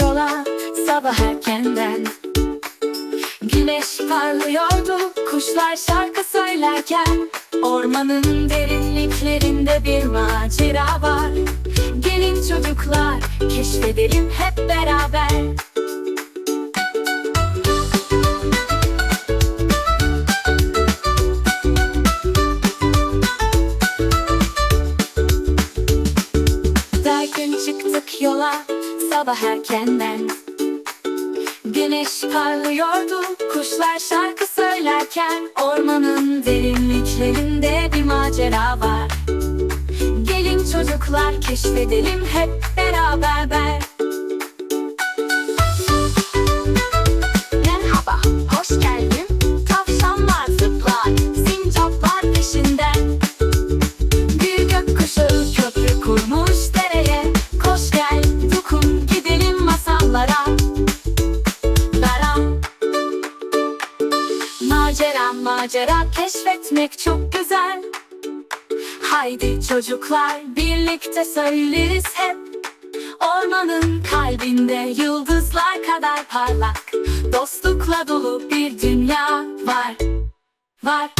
yola sabah erkenden. Güneş parlıyordu kuşlar şarkı söylerken. Ormanın derinliklerinde bir macera var. Gelin çocuklar keşfedelim hep beraber. Der gün çıktık yola sabah erkenden Güneş parlıyordu kuşlar şarkı söylerken. Ormanın derinliklerinde bir macera var. Gelin çocuklar keşfedelim hep beraber Macera macera keşfetmek çok güzel. Haydi çocuklar birlikte söyleriz hep. Ormanın kalbinde yıldızlar kadar parlak. Dostlukla dolu bir dünya var Var